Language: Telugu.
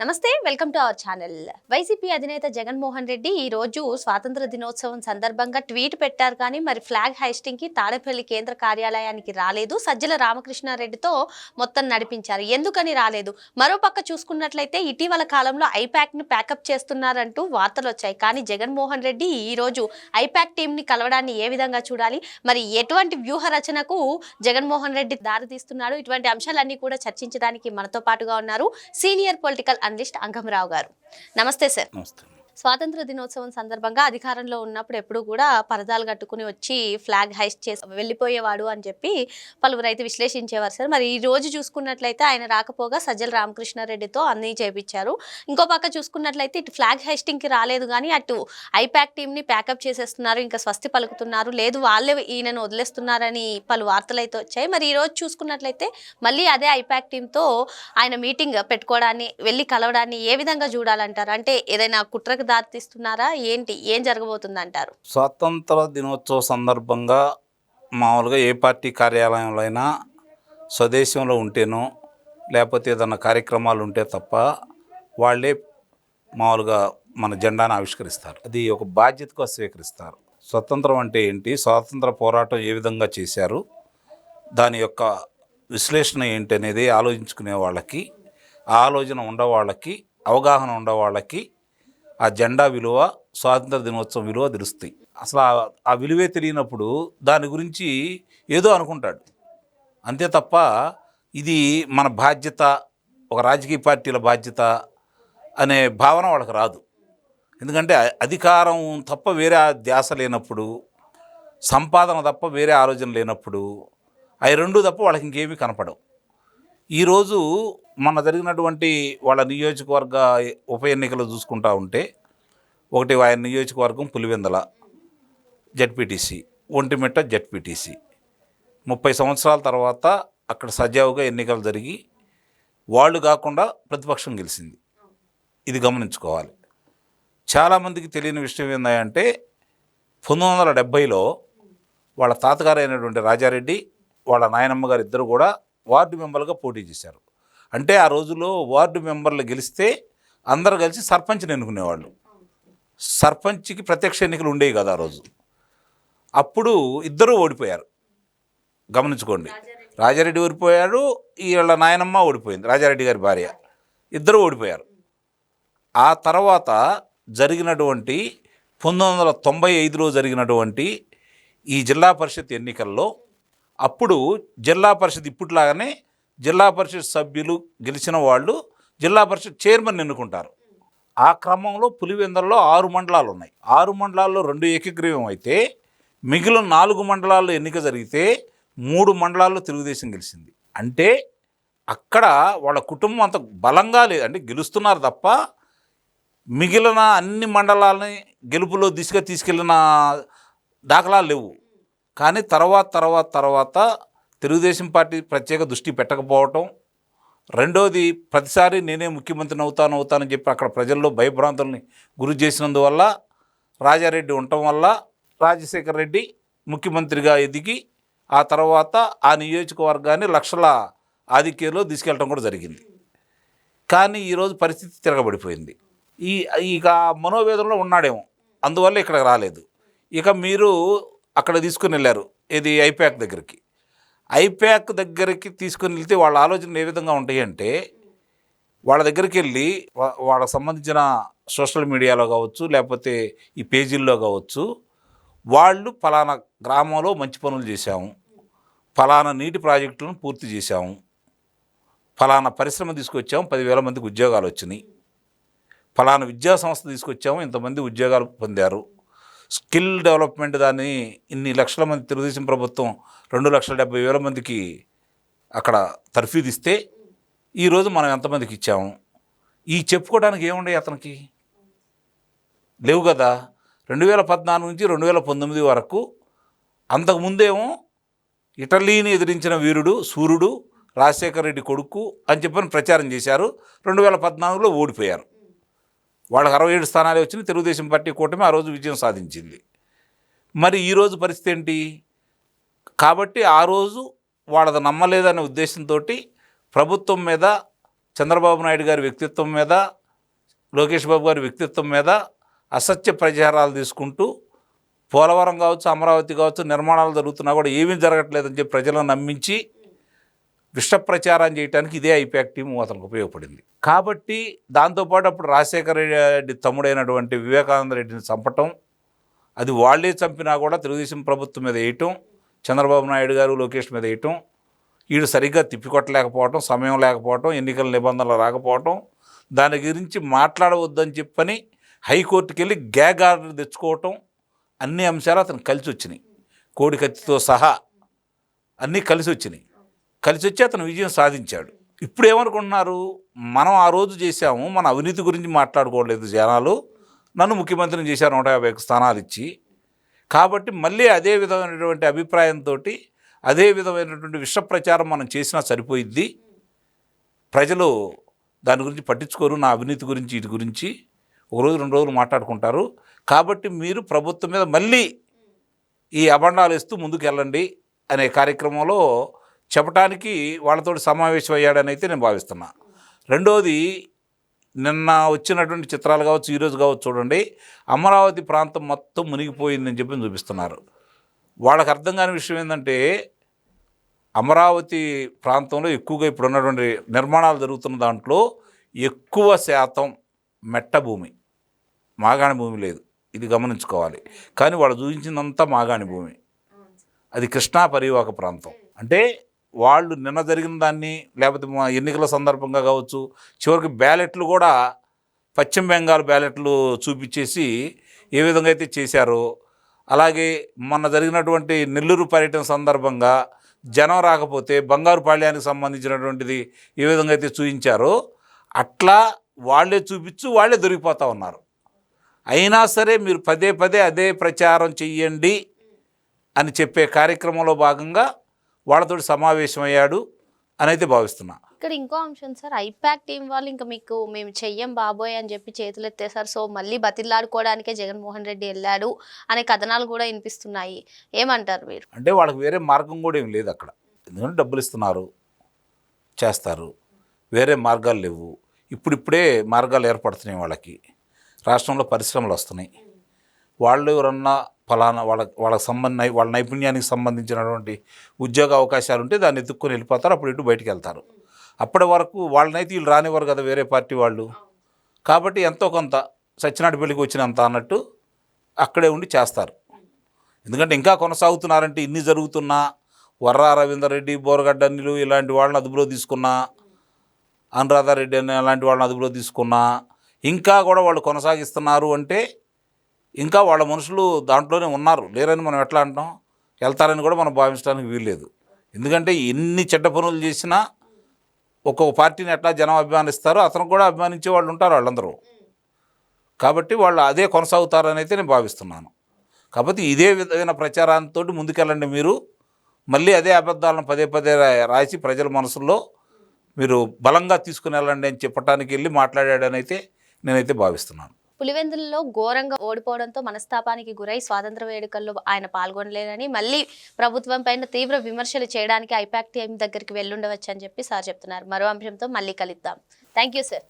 నమస్తే welcome to our channel. YCP అధినేత జగన్మోహన్ రెడ్డి ఈ రోజు స్వాతంత్ర దినోత్సవం సందర్భంగా ట్వీట్ పెట్టారు కానీ మరి ఫ్లాగ్ హైస్టింగ్కి తాడేపల్లి కేంద్ర కార్యాలయానికి రాలేదు. సజ్జల రామకృష్ణారెడ్డితో మొత్తం నడిపించారు. ఎందుకని రాలేదు? మరోపక్క చూసుకున్నట్లయితే ఇటీవల కాలంలో ఐప్యాక్ను ప్యాకప్ చేస్తున్నారంటూ వార్తలు వచ్చాయి. కానీ జగన్మోహన్ రెడ్డి ఈ రోజు ఐపాక్ టీం ని కలవడాన్ని ఏ విధంగా చూడాలి? మరి ఎటువంటి వ్యూహ రచనకు జగన్మోహన్ రెడ్డి దారితీస్తున్నాడు? ఇటువంటి అంశాలన్నీ కూడా చర్చించడానికి మనతో పాటుగా ఉన్నారు. సీనియర్ పొలిటికల్ అనలిస్ట్ అంగమరావు గారు. నమస్తే సార్. నమస్తే. స్వాతంత్ర దినోత్సవం సందర్భంగా అధికారంలో ఉన్నప్పుడు ఎప్పుడు కూడా పరదాలు కట్టుకుని వచ్చి ఫ్లాగ్ హైస్ట్ చేసి వెళ్ళిపోయేవాడు అని చెప్పి పలువురు అయితే విశ్లేషించేవారు సార్. మరి ఈ రోజు చూసుకున్నట్లయితే ఆయన రాకపోగా సజ్జల రామకృష్ణారెడ్డితో అన్నీ చేపించారు. ఇంకో పక్క చూసుకున్నట్లయితే ఇటు ఫ్లాగ్ హైస్టింగ్కి రాలేదు కానీ అటు ఐపాక్ టీంని ప్యాకప్ చేసేస్తున్నారు. ఇంకా స్వస్తి పలుకుతున్నారు. లేదు వాళ్ళే ఈయనను వదిలేస్తున్నారని పలు వార్తలు అయితే వచ్చాయి. మరి ఈ రోజు చూసుకున్నట్లయితే మళ్ళీ అదే ఐపాక్ టీంతో ఆయన మీటింగ్ పెట్టుకోవడాన్ని వెళ్ళి కలవడాన్ని ఏ విధంగా చూడాలంటారు? అంటే ఏదైనా కుట్రకు దారితీస్తున్నారా ఏంటి? ఏం జరగబోతుంది అంటారు స్వాతంత్ర దినోత్సవ సందర్భంగా మామూలుగా ఏ పార్టీ కార్యాలయంలో అయినా స్వదేశంలో ఉంటేనో లేకపోతే ఏదైనా కార్యక్రమాలు ఉంటే తప్ప వాళ్ళే మామూలుగా మన జెండాను ఆవిష్కరిస్తారు. అది ఒక బాధ్యతగా స్వీకరిస్తారు. స్వతంత్రం అంటే ఏంటి? స్వాతంత్ర పోరాటం ఏ విధంగా చేశారు? దాని యొక్క విశ్లేషణ ఏంటి అనేది ఆలోచించుకునే వాళ్ళకి ఆ ఆలోచన ఉండవాళ్ళకి అవగాహన ఉండవాళ్ళకి ఆ జెండా విలువ స్వాతంత్ర దినోత్సవం విలువ తెలుస్తాయి. అసలు ఆ- ఆ విలువే తెలియనప్పుడు దాని గురించి ఏదో అనుకుంటాడు. అంతే తప్ప ఇది మన బాధ్యత ఒక రాజకీయ పార్టీల బాధ్యత అనే భావన వాళ్ళకి రాదు. ఎందుకంటే అధికారం తప్ప వేరే ధ్యాస లేనప్పుడు సంపాదన తప్ప వేరే ఆలోచన లేనప్పుడు అవి రెండు తప్ప వాళ్ళకి ఇంకేమీ కనపడవు. ఈరోజు మన జరిగినటువంటి వాళ్ళ నియోజకవర్గ ఉప ఎన్నికలు చూసుకుంటా ఉంటే ఒకటి ఆయన నియోజకవర్గం పులివెందల జడ్పీటీసీ ఒంటిమిట్ట జడ్పీటీసీ. ముప్పై సంవత్సరాల తర్వాత అక్కడ సజావుగా ఎన్నికలు జరిగి వాళ్ళు కాకుండా ప్రతిపక్షం గెలిచింది. ఇది గమనించుకోవాలి. చాలామందికి తెలియని విషయం ఏంటంటే పంతొమ్మిది వందల డెబ్భైలో వాళ్ళ తాతగారు అయినటువంటి రాజారెడ్డి వాళ్ళ నాయనమ్మ గారు ఇద్దరు కూడా వార్డు మెంబర్గా పోటీ చేశారు. అంటే ఆ రోజుల్లో వార్డు మెంబర్లు గెలిస్తే అందరు కలిసి సర్పంచ్ని ఎన్నుకునేవాళ్ళు. సర్పంచ్కి ప్రత్యక్ష ఎన్నికలు ఉండేవి కదా ఆ రోజు. అప్పుడు ఇద్దరూ ఓడిపోయారు. గమనించుకోండి. రాజారెడ్డి ఓడిపోయాడు వీళ్ళ నాయనమ్మ ఓడిపోయింది రాజారెడ్డి గారి భార్య. ఇద్దరు ఓడిపోయారు. ఆ తర్వాత జరిగినటువంటి పంతొమ్మిది వందల తొంభై ఐదులో జరిగినటువంటి ఈ జిల్లా పరిషత్ ఎన్నికల్లో అప్పుడు జిల్లా పరిషత్ ఇప్పట్లాగానే జిల్లా పరిషత్ సభ్యులు గెలిచిన వాళ్ళు జిల్లా పరిషత్ చైర్మన్ ఎన్నుకుంటారు. ఆ క్రమంలో పులివెందల్లో ఆరు మండలాలు ఉన్నాయి. ఆరు మండలాల్లో రెండు ఏకగ్రీవం అయితే మిగిలిన నాలుగు మండలాల్లో ఎన్నిక జరిగితే మూడు మండలాల్లో తెలుగుదేశం గెలిచింది. అంటే అక్కడ వాళ్ళ కుటుంబం అంత బలంగా లేదు అంటే గెలుస్తున్నారు తప్ప మిగిలిన అన్ని మండలాలని గెలుపులో దిశగా తీసుకెళ్ళిన దాఖలాలు లేవు. కానీ తర్వాత తర్వాత తర్వాత తెలుగుదేశం పార్టీ ప్రత్యేక దృష్టి పెట్టకపోవటం. రెండోది ప్రతిసారి నేనే ముఖ్యమంత్రిని అవుతాను అవుతానని చెప్పి అక్కడ ప్రజల్లో భయభ్రాంతుల్ని గురి చేసినందువల్ల రాజారెడ్డి ఉండటం వల్ల రాజశేఖర్ రెడ్డి ముఖ్యమంత్రిగా ఎదిగి ఆ తర్వాత ఆ నియోజకవర్గాన్ని లక్షల ఆధిక్యంలో తీసుకెళ్ళటం కూడా జరిగింది. కానీ ఈరోజు పరిస్థితి తిరగబడిపోయింది. ఈ ఇక మనోవేదనలో ఉన్నాడేమో అందువల్ల ఇక్కడికి రాలేదు. ఇక మీరు అక్కడ తీసుకుని వెళ్ళారు ఇది ఐప్యాక్ దగ్గరికి. ఐప్యాక్ దగ్గరికి తీసుకుని వెళ్తే వాళ్ళ ఆలోచనలు ఏ విధంగా ఉంటాయంటే వాళ్ళ దగ్గరికి వెళ్ళి వాళ్ళకి సంబంధించిన సోషల్ మీడియాలో కావచ్చు లేకపోతే ఈ పేజీల్లో కావచ్చు వాళ్ళు ఫలానా గ్రామంలో మంచి పనులు చేశాము ఫలానా నీటి ప్రాజెక్టులను పూర్తి చేశాము ఫలానా పరిశ్రమ తీసుకొచ్చాము పదివేల మందికి ఉద్యోగాలు వచ్చినాయి ఫలానా విద్యా సంస్థ తీసుకొచ్చాము ఇంతమంది ఉద్యోగాలు పొందారు. స్కిల్ డెవలప్మెంట్ దాన్ని ఇన్ని లక్షల మంది తెలుగుదేశం ప్రభుత్వం రెండు లక్షల డెబ్బై వేల మందికి అక్కడ తర్ఫీదిస్తే ఈరోజు మనం ఎంతమందికి ఇచ్చాము? ఈ చెప్పుకోవడానికి ఏముండే అతనికి? లేవు కదా. రెండు వేల పద్నాలుగు నుంచి రెండు వేల పంతొమ్మిది వరకు అంతకుముందేమో ఇటలీని ఎదిరించిన వీరుడు సూర్యుడు రాజశేఖర రెడ్డి కొడుకు అని చెప్పని ప్రచారం చేశారు. రెండు వేల పద్నాలుగులో ఓడిపోయారు. వాళ్ళకి అరవై ఏడు స్థానాలే వచ్చినాయి. తెలుగుదేశం పార్టీ కూటమి ఆ రోజు విజయం సాధించింది. మరి ఈరోజు పరిస్థితి ఏంటి? కాబట్టి ఆ రోజు వాళ్ళది నమ్మలేదనే ఉద్దేశంతో ప్రభుత్వం మీద చంద్రబాబు నాయుడు గారి వ్యక్తిత్వం మీద లోకేష్ బాబు గారి వ్యక్తిత్వం మీద అసత్య ప్రచారాలు తీసుకుంటూ పోలవరం కావచ్చు అమరావతి కావచ్చు నిర్మాణాలు జరుగుతున్నా కూడా ఏమీ జరగట్లేదని చెప్పి ప్రజలను నమ్మించి విష ప్రచారం చేయడానికి ఇదే ఐపాక్ టీం అతనికి ఉపయోగపడింది. కాబట్టి దాంతోపాటు అప్పుడు రాజశేఖర రెడ్డి తమ్ముడైనటువంటి వివేకానంద రెడ్డిని చంపటం అది వాళ్ళే చంపినా కూడా తెలుగుదేశం ప్రభుత్వం మీద వేయటం చంద్రబాబు నాయుడు గారు లోకేష్ మీద వేయటం వీడు సరిగ్గా తిప్పికొట్టలేకపోవటం సమయం లేకపోవటం ఎన్నికల నిబంధనలు రాకపోవటం దాని గురించి మాట్లాడవద్దని చెప్పని హైకోర్టుకి వెళ్ళి గ్యాగ్ ఆర్డర్ తెచ్చుకోవటం అన్ని అంశాలు అతను కలిసి వచ్చినాయి కోడి కత్తితో సహా అన్నీ కలిసి వచ్చినాయి కలిసి వచ్చి అతను విజయం సాధించాడు. ఇప్పుడు ఏమనుకుంటున్నారు మనం ఆ రోజు చేశాము మన అవినీతి గురించి మాట్లాడుకోవట్లేదు జనాలు. నన్ను ముఖ్యమంత్రిని చేశారు నూట యాభై స్థానాలు ఇచ్చి కాబట్టి మళ్ళీ అదే విధమైనటువంటి అభిప్రాయంతో అదే విధమైనటువంటి విష ప్రచారం మనం చేసినా సరిపోయిద్ది. ప్రజలు దాని గురించి పట్టించుకోరు నా అవినీతి గురించి వీటి గురించి. ఒక రోజు రెండు రోజులు మాట్లాడుకుంటారు. కాబట్టి మీరు ప్రభుత్వం మీద మళ్ళీ ఈ అబండాలు ఇస్తూ ముందుకు వెళ్ళండి అనే కార్యక్రమంలో చెప్పడానికి వాళ్ళతో సమావేశం అయ్యాడని అయితే నేను భావిస్తున్నా. రెండోది నిన్న వచ్చినటువంటి చిత్రాలు కావచ్చు ఈరోజు కావచ్చు చూడండి అమరావతి ప్రాంతం మొత్తం మునిగిపోయిందని చెప్పి చూపిస్తున్నారు. వాళ్ళకి అర్థం కాని విషయం ఏంటంటే అమరావతి ప్రాంతంలో ఎక్కువగా ఇప్పుడు ఉన్నటువంటి నిర్మాణాలు జరుగుతున్న దాంట్లో ఎక్కువ శాతం మెట్ట భూమి మాగాణి భూమి లేదు. ఇది గమనించుకోవాలి. కానీ వాళ్ళు చూపించిందంతా మాగాణి భూమి. అది కృష్ణా పరివాహక ప్రాంతం. అంటే వాళ్ళు నిన్న జరిగిన దాన్ని లేకపోతే మా ఎన్నికల సందర్భంగా కావచ్చు చివరికి బ్యాలెట్లు కూడా పశ్చిమ బెంగాల్ బ్యాలెట్లు చూపించేసి ఏ విధంగా అయితే చేశారో అలాగే మొన్న జరిగినటువంటి నెల్లూరు పర్యటన సందర్భంగా జనం రాకపోతే బంగారు పాళ్యానికి సంబంధించినటువంటిది ఏ విధంగా అయితే చూపించారో అట్లా వాళ్ళే చూపించు వాళ్ళే దొరికిపోతూ ఉన్నారు. అయినా సరే మీరు పదే పదే అదే ప్రచారం చెయ్యండి అని చెప్పే కార్యక్రమంలో భాగంగా వాళ్ళతో సమావేశమయ్యాడు అని అయితే భావిస్తున్నా. ఇక్కడ ఇంకో అంశం సార్ ఐపాక్ టీం వాళ్ళు ఇంకా మీకు మేము చెయ్యం బాబోయ్ అని చెప్పి చేతులు ఎత్తేసారు సో మళ్ళీ బతిలాడుకోవడానికే జగన్మోహన్ రెడ్డి వెళ్ళాడు అనే కథనాలు కూడా వినిపిస్తున్నాయి. ఏమంటారు మీరు? అంటే వాళ్ళకి వేరే మార్గం కూడా ఏం లేదు అక్కడ. ఎందుకంటే డబ్బులు ఇస్తున్నారు చేస్తారు. వేరే మార్గాలు లేవు. ఇప్పుడిప్పుడే మార్గాలు ఏర్పడుతున్నాయి వాళ్ళకి. రాష్ట్రంలో పరిశ్రమలు వస్తున్నాయి. వాళ్ళు ఎవరన్నా ఫలానా వాళ్ళ వాళ్ళకి సంబంధ వాళ్ళ నైపుణ్యానికి సంబంధించినటువంటి ఉద్యోగ అవకాశాలు ఉంటే దాన్ని ఎత్తుక్కొని వెళ్ళిపోతారు. అప్పుడు ఇటు బయటికి వెళ్తారు. అప్పటి వరకు వాళ్ళనైతే వీళ్ళు రానివ్వరు కదా వేరే పార్టీ వాళ్ళు. కాబట్టి ఎంతో కొంత సత్యనాటి పెళ్ళికి వచ్చినంత అన్నట్టు అక్కడే ఉండి చేస్తారు. ఎందుకంటే ఇంకా కొనసాగుతున్నారంటే ఇన్ని జరుగుతున్నా వర్రా రవీందర్ రెడ్డి బోరగడ్డ అనిలు ఇలాంటి వాళ్ళని అదుపులో తీసుకున్నా అనురాధారెడ్డి అని అలాంటి వాళ్ళని అదుపులో తీసుకున్నా ఇంకా కూడా వాళ్ళు కొనసాగిస్తున్నారు అంటే ఇంకా వాళ్ళ మనుషులు దాంట్లోనే ఉన్నారు. లేరని మనం ఎట్లా అంటాం వెళ్తారని కూడా మనం భావించడానికి వీల్లేదు. ఎందుకంటే ఎన్ని చెడ్డ పనులు చేసినా ఒక్కొక్క పార్టీని ఎట్లా జనం అభిమానిస్తారో అతను కూడా అభిమానించే వాళ్ళు ఉంటారు వాళ్ళందరూ. కాబట్టి వాళ్ళు అదే కొనసాగుతారని అయితే నేను భావిస్తున్నాను. కాబట్టి ఇదే విధమైన ప్రచారంతో ముందుకెళ్ళండి మీరు. మళ్ళీ అదే అబద్ధాలను పదే పదే రాసి ప్రజల మనసుల్లో మీరు బలంగా తీసుకుని వెళ్ళండి అని చెప్పడానికి వెళ్ళి మాట్లాడాడని అయితే నేనైతే భావిస్తున్నాను. పులివెందులలో ఘోరంగా ఓడిపోవడంతో మనస్తాపానికి గురై స్వాతంత్ర వేడుకల్లో ఆయన పాల్గొనలేదని మళ్ళీ ప్రభుత్వం పైన తీవ్ర విమర్శలు చేయడానికి ఐపాక్ టీఎం దగ్గరికి వెళ్ళుండవచ్చు అని చెప్పి సార్ చెప్తున్నారు. మరో అంశంతో మళ్ళీ కలుద్దాం. Thank you sir